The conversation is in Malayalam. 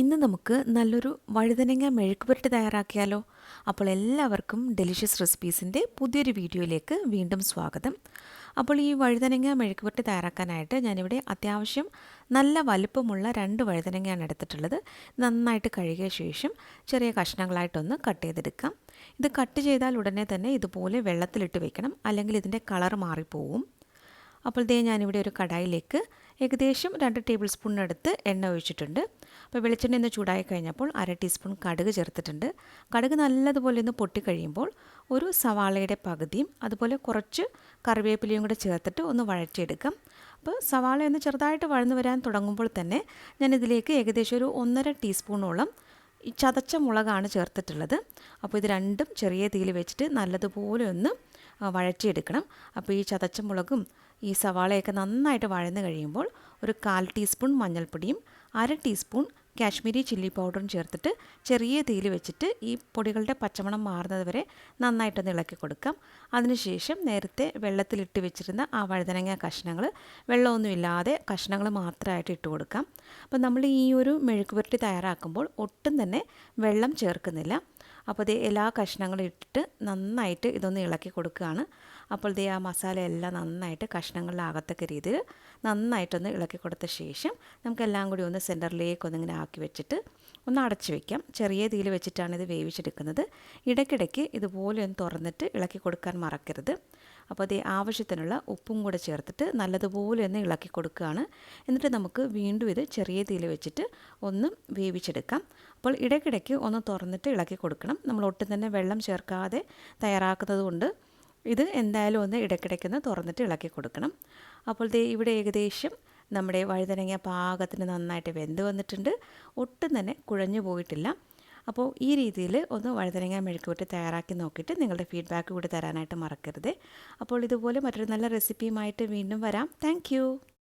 ഇന്ന് നമുക്ക് നല്ലൊരു വഴുതനങ്ങ മെഴുക്ക് പുരട്ടി തയ്യാറാക്കിയാലോ. അപ്പോൾ എല്ലാവർക്കും ഡെലിഷ്യസ് റെസിപ്പീസിന്റെ പുതിയൊരു വീഡിയോയിലേക്ക് വീണ്ടും സ്വാഗതം. അപ്പോൾ ഈ വഴുതനങ്ങ മെഴുക്ക് പുരട്ടി തയ്യാറാക്കാനായിട്ട് ഞാനിവിടെ അത്യാവശ്യം നല്ല വലുപ്പമുള്ള രണ്ട് വഴുതനങ്ങയാണ് എടുത്തിട്ടുള്ളത്. നന്നായിട്ട് കഴുകിയ ശേഷം ചെറിയ കഷ്ണങ്ങളായിട്ടൊന്ന് കട്ട് ചെയ്തെടുക്കാം. ഇത് കട്ട് ചെയ്താൽ ഉടനെ തന്നെ ഇതുപോലെ വെള്ളത്തിലിട്ട് വെക്കണം. അല്ലെങ്കിൽ ഇതിന്റെ കളർ മാറിപ്പോവും. അപ്പോൾ ദേ ഞാനിവിടെ ഒരു കടായിലേക്ക് ഏകദേശം രണ്ട് ടേബിൾ സ്പൂണിനടുത്ത് എണ്ണ ഒഴിച്ചിട്ടുണ്ട്. അപ്പോൾ വെളിച്ചെണ്ണ ഒന്ന് ചൂടായി കഴിഞ്ഞപ്പോൾ അര ടീസ്പൂൺ കടുക് ചേർത്തിട്ടുണ്ട്. കടുക് നല്ലതുപോലെ ഒന്ന് പൊട്ടിക്കഴിയുമ്പോൾ ഒരു സവാളയുടെ പകുതിയും അതുപോലെ കുറച്ച് കറിവേപ്പിലയും കൂടെ ചേർത്തിട്ട് ഒന്ന് വഴറ്റിയെടുക്കാം. അപ്പോൾ സവാള ഒന്ന് ചെറുതായിട്ട് വഴന്നു വരാൻ തുടങ്ങുമ്പോൾ തന്നെ ഞാൻ ഇതിലേക്ക് ഏകദേശം ഒരു ഒന്നര ടീസ്പൂണോളം ഈ ചതച്ച മുളകാണ് ചേർത്തിട്ടുള്ളത്. അപ്പോൾ ഇത് രണ്ടും ചെറിയ തീയിൽ വെച്ചിട്ട് നല്ലതുപോലെ ഒന്ന് വഴറ്റിയെടുക്കണം. അപ്പോൾ ഈ ചതച്ച മുളകും ഈ സവാളയൊക്കെ നന്നായിട്ട് വഴന്ന് കഴിയുമ്പോൾ ഒരു കാൽ ടീസ്പൂൺ മഞ്ഞൾപ്പൊടിയും അര ടീസ്പൂൺ കാശ്മീരി ചില്ലി പൗഡറും ചേർത്തിട്ട് ചെറിയ തീയിൽ വെച്ചിട്ട് ഈ പൊടികളുടെ പച്ചമണം മാറുന്നത് വരെ നന്നായിട്ടൊന്ന് ഇളക്കി കൊടുക്കാം. അതിനുശേഷം നേരത്തെ വെള്ളത്തിലിട്ട് വെച്ചിരുന്ന ആ വഴുതനങ്ങ കഷ്ണങ്ങൾ വെള്ളമൊന്നുമില്ലാതെ കഷ്ണങ്ങൾ മാത്രമായിട്ട് ഇട്ട് കൊടുക്കാം. അപ്പോൾ നമ്മൾ ഈ ഒരു മെഴുക്ക് പുരട്ടി തയ്യാറാക്കുമ്പോൾ ഒട്ടും തന്നെ വെള്ളം ചേർക്കുന്നില്ല. അപ്പോൾ ഇത് എല്ലാ കഷ്ണങ്ങളും ഇട്ടിട്ട് നന്നായിട്ട് ഇതൊന്ന് ഇളക്കി കൊടുക്കുകയാണ്. അപ്പോൾ ഇത് ആ മസാല എല്ലാം നന്നായിട്ട് കഷ്ണങ്ങളിലാകത്തക്ക രീതിയിൽ നന്നായിട്ടൊന്ന് ഇളക്കി കൊടുത്ത ശേഷം നമുക്കെല്ലാം കൂടി ഒന്ന് സെന്ററിലേക്ക് ഒന്നിങ്ങനെ ആക്കി വെച്ചിട്ട് ഒന്ന് അടച്ചു വെക്കാം. ചെറിയ തീയിൽ വെച്ചിട്ടാണ് ഇത് വേവിച്ചെടുക്കുന്നത്. ഇടയ്ക്കിടയ്ക്ക് ഇതുപോലെ ഒന്ന് തുറന്നിട്ട് ഇളക്കി കൊടുക്കാൻ മറക്കരുത്. അപ്പോൾ അതേ ആവശ്യത്തിനുള്ള ഉപ്പും കൂടെ ചേർത്തിട്ട് നല്ലതുപോലെ ഒന്ന് ഇളക്കി കൊടുക്കുകയാണ്. എന്നിട്ട് നമുക്ക് വീണ്ടും ഇത് ചെറിയ തീയിൽ വെച്ചിട്ട് ഒന്ന് വേവിച്ചെടുക്കാം. അപ്പോൾ ഇടയ്ക്കിടയ്ക്ക് ഒന്ന് തുറന്നിട്ട് ഇളക്കി കൊടുക്കണം. നമ്മൾ ഒട്ടും തന്നെ വെള്ളം ചേർക്കാതെ തയ്യാറാക്കുന്നത് കൊണ്ട് ഇത് എന്തായാലും ഒന്ന് ഇടയ്ക്കിടയ്ക്കൊന്ന് തുറന്നിട്ട് ഇളക്കി കൊടുക്കണം. അപ്പോൾ ദേ ഇവിടെ ഏകദേശം നമ്മുടെ വഴുതനങ്ങ പാകത്തിന് നന്നായിട്ട് വെന്ത് വന്നിട്ടുണ്ട്. ഒട്ടും തന്നെ കുഴഞ്ഞു പോയിട്ടില്ല. അപ്പോൾ ഈ രീതിയിൽ ഒന്ന് വഴുതനങ്ങ മെഴുക്കുപുരട്ടി തയ്യാറാക്കി നോക്കിയിട്ട് നിങ്ങളുടെ ഫീഡ്ബാക്ക് കൂടി തരാനായിട്ട് മറക്കരുത്. അപ്പോൾ ഇതുപോലെ മറ്റൊരു നല്ല റെസിപ്പിയുമായിട്ട് വീണ്ടും വരാം. താങ്ക്